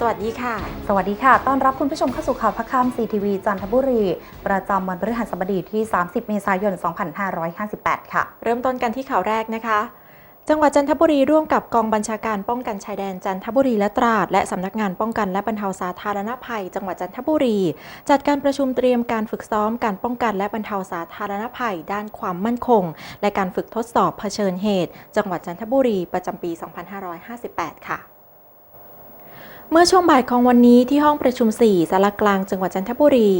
สวัสดีค่ะ สวัสดีค่ะ ต้อนรับคุณผู้ชมเข้าสู่ข่าวพักค่ำ CTV จันทบุรี ประจำวันพฤหัสบดีที่ 30 เมษายน 2558 ค่ะ เริ่มต้นกันที่ข่าวแรกนะคะจังหวัดจันทบุรีร่วมกับกองบัญชาการป้องกันชายแดนจันทบุรีและตราด และสำนักงานป้องกันและบรรเทาสาธารณภัย จังหวัดจันทบุรี จัดการประชุมเตรียมการฝึกซ้อมการป้องกันและบรรเทาสาธารณภัย ด้านความมั่นคง และการฝึกทดสอบเผชิญเหตุ จังหวัดจันทบุรีประจำปี 2558 ค่ะ เมื่อช่วงบ่ายของวันนี้ที่ห้องประชุม 4สารกลางจังหวัดจันทบุรี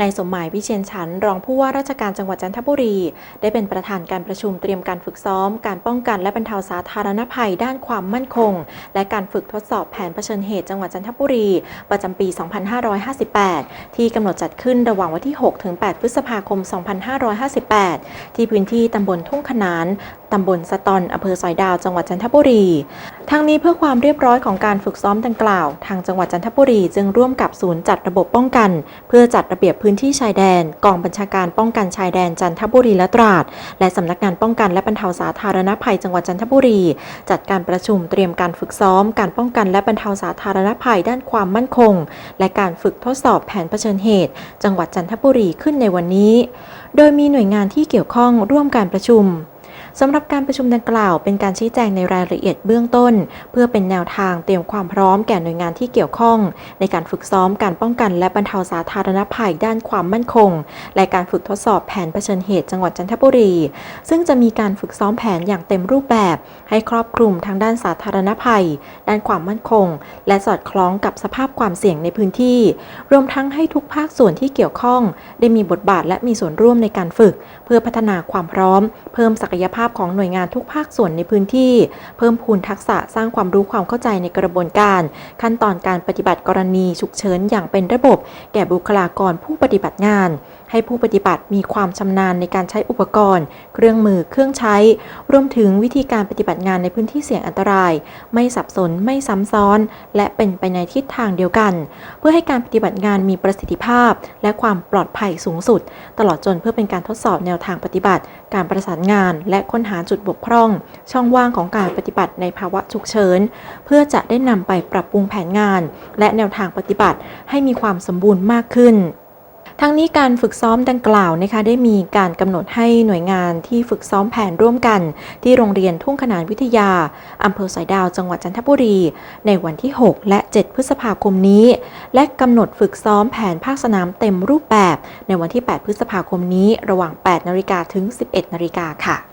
นายสมหมายวิเชียนฉันรองผู้ว่าราชการจังหวัดจันทบุรี ได้เป็นประธานการประชุมเตรียมการฝึกซ้อม การป้องกันและบรรเทาสาธารณภัยด้านความมั่นคง และการฝึกทดสอบแผนเผชิญเหตุจังหวัดจันทบุรี ประจำปี 2558 ที่กำหนดจัดขึ้นระหว่างวันที่ 6 ถึง 8 พฤษภาคม 2558 ที่พื้นที่ตำบลทุ่งขนาน ตำบลสะตอนอำเภอสอยดาว จังหวัดจันทบุรี ทั้งนี้เพื่อความเรียบร้อยของการฝึกซ้อมดังกล่าว ทางจังหวัดจันทบุรีจึงร่วมกับศูนย์จัดระบบป้องกัน เพื่อจัดระเบียบพื้นที่ชายแดน กองบัญชาการป้องกันชายแดนจันทบุรีและตราด และสำนักงานป้องกันและบรรเทาสาธารณภัย จังหวัดจันทบุรี จัดการประชุมเตรียมการฝึกซ้อม การป้องกันและบรรเทาสาธารณภัยด้านความมั่นคง และการฝึกทดสอบแผนเผชิญเหตุ จังหวัดจันทบุรีขึ้นในวันนี้ โดยมีหน่วยงานที่เกี่ยวข้องร่วมการประชุม สำหรับการประชุมดังกล่าวเป็นการชี้แจงในรายละเอียดเบื้องต้น เพื่อเป็นแนวทางเตรียมความพร้อมแก่หน่วยงานที่เกี่ยวข้อง ในการฝึกซ้อมการป้องกันและบรรเทาสาธารณภัยด้านความมั่นคง และการฝึกทดสอบแผนเผชิญเหตุจังหวัดจันทบุรี ซึ่งจะมีการฝึกซ้อมแผนอย่างเต็มรูปแบบ ให้ครอบคลุมทั้งด้านสาธารณภัย ด้านความมั่นคง และสอดคล้องกับสภาพความเสี่ยงในพื้นที่ รวมทั้งให้ทุกภาคส่วนที่เกี่ยวข้อง ได้มีบทบาทและมีส่วนร่วมในการฝึก เพื่อพัฒนาความพร้อม เพิ่มศักยภาพาพของหน่วยงานทุกภาคส่วนในพื้นที่ เพิ่มพูนทักษะสร้างความรู้ความเข้าใจในกระบวนการ ขั้นตอนการปฏิบัติกรณีฉุกเฉินอย่างเป็นระบบ แก่บุคลากรผู้ปฏิบัติงาน ให้ผู้ปฏิบัติมีความชำนาญในการใช้อุปกรณ์ เครื่องมือเครื่องใช้ รวมถึงวิธีการปฏิบัติงานในพื้นที่เสี่ยงอันตราย ไม่สับสนไม่ซ้ำซ้อน และเป็นไปในทิศทางเดียวกัน เพื่อให้การปฏิบัติงานมีประสิทธิภาพ และความปลอดภัยสูงสุด ตลอดจนเพื่อเป็นการทดสอบแนวทางปฏิบัติ การประสานงานและค้นหาจุดบกพร่อง ช่องว่างของการปฏิบัติในภาวะฉุกเฉิน เพื่อจะได้นำไปปรับปรุงแผนงาน และแนวทางปฏิบัติให้มีความสมบูรณ์มากขึ้นทั้งนี้การฝึกซ้อมดังกล่าวนะคะได้มีการกำหนดให้หน่วยงานที่ฝึกซ้อมแผนร่วมกัน ที่โรงเรียนทุ่งขนานวิทยาอำเภอสายดาวจังหวัดจันทบุรี ในวันที่ 6 และ 7 พฤษภาคมนี้ และกำหนดฝึกซ้อมแผนภาคสนามเต็มรูปแบบ ในวันที่ 8 พฤษภาคมนี้ ระหว่าง 8 นาฬิกาถึง 11 นาฬิกาค่ะ